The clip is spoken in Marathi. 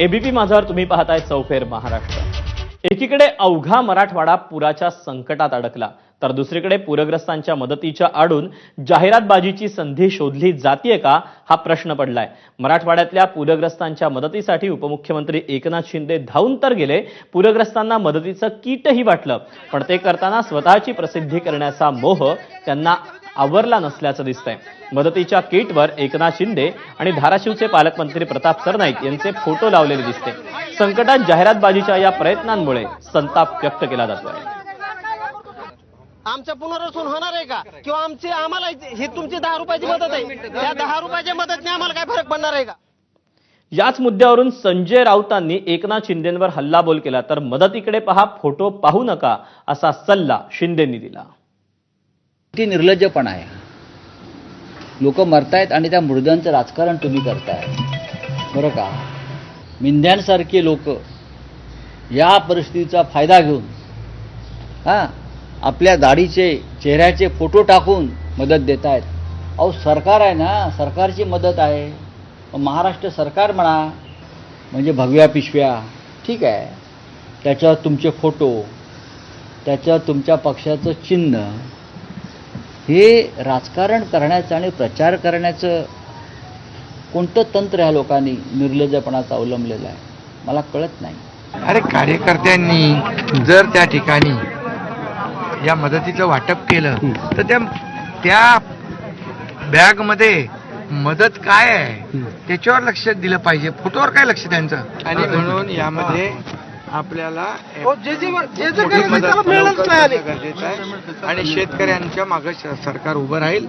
एबीपी माझावर तुम्ही पाहताय चौफेर महाराष्ट्र. एकीकडे अवघा मराठवाडा पुराच्या संकटात अडकला तर दुसरीकडे पूरग्रस्तांच्या मदतीच्या आडून जाहिरातबाजीची संधी शोधली जातीये का हा प्रश्न पडलाय. मराठवाड्यातल्या पूरग्रस्तांच्या मदतीसाठी उपमुख्यमंत्री एकनाथ शिंदे धावून तर गेले पूरग्रस्तांना मदतीचं कीटही वाटलं पण ते करताना स्वतःची प्रसिद्धी करण्याचा मोह त्यांना आवरला नसल्याचं दिसतंय. मदतीच्या किटवर एकनाथ शिंदे आणि धाराशिवचे पालकमंत्री प्रताप सरनाईक यांचे फोटो लावलेले दिसते. संकटात जाहिरातबाजीच्या या प्रयत्नांमुळे संताप व्यक्त केला जातोय. आमचं पुनर्वसन होणार आहे का? किंवा आमचे आम्हाला ही तुमची दहा रुपयाची मदत आहे? त्या दहा रुपयाच्या मदतने आम्हाला काय फरक पडणार आहे का? याच मुद्द्यावरून संजय राऊतांनी एकनाथ शिंदेंवर हल्लाबोल केला. तर मदतीकडे पहा फोटो पाहू नका असा सल्ला शिंदेंनी दिला. ती निर्लज्जपण आहे. लोक मरतायत आणि त्या मृद्यांचं राजकारण तुम्ही करताय. बरं का? मिंध्यांसारखे लोक या परिस्थितीचा फायदा घेऊन हां आपल्या दाढीचे चेहऱ्याचे फोटो टाकून मदत देत आहेत अहो सरकार आहे ना सरकारची मदत आहे. महाराष्ट्र सरकार म्हणा म्हणजे भगव्या पिशव्या ठीक आहे. त्याच्यावर तुमचे फोटो त्याच्यावर तुमच्या पक्षाचं चिन्ह हे राजकारण करण्याचं आणि प्रचार करण्याचं कोणतं तंत्र ह्या लोकांनी निर्लज्जपणाचं अवलंबलेलं आहे? मला कळत नाही. अरे कार्यकर्त्यांनी जर त्या ठिकाणी या मदतीचं वाटप केलं तर त्या त्या बॅगमध्ये मदत काय आहे? त्याच्यावर लक्ष दिलं पाहिजे. फोटोवर काय लक्ष त्यांचं? आणि म्हणून यामध्ये आपल्याला. करणं गरजेचं आहे आणि शेतकऱ्यांच्या मागे सरकार उभं राहील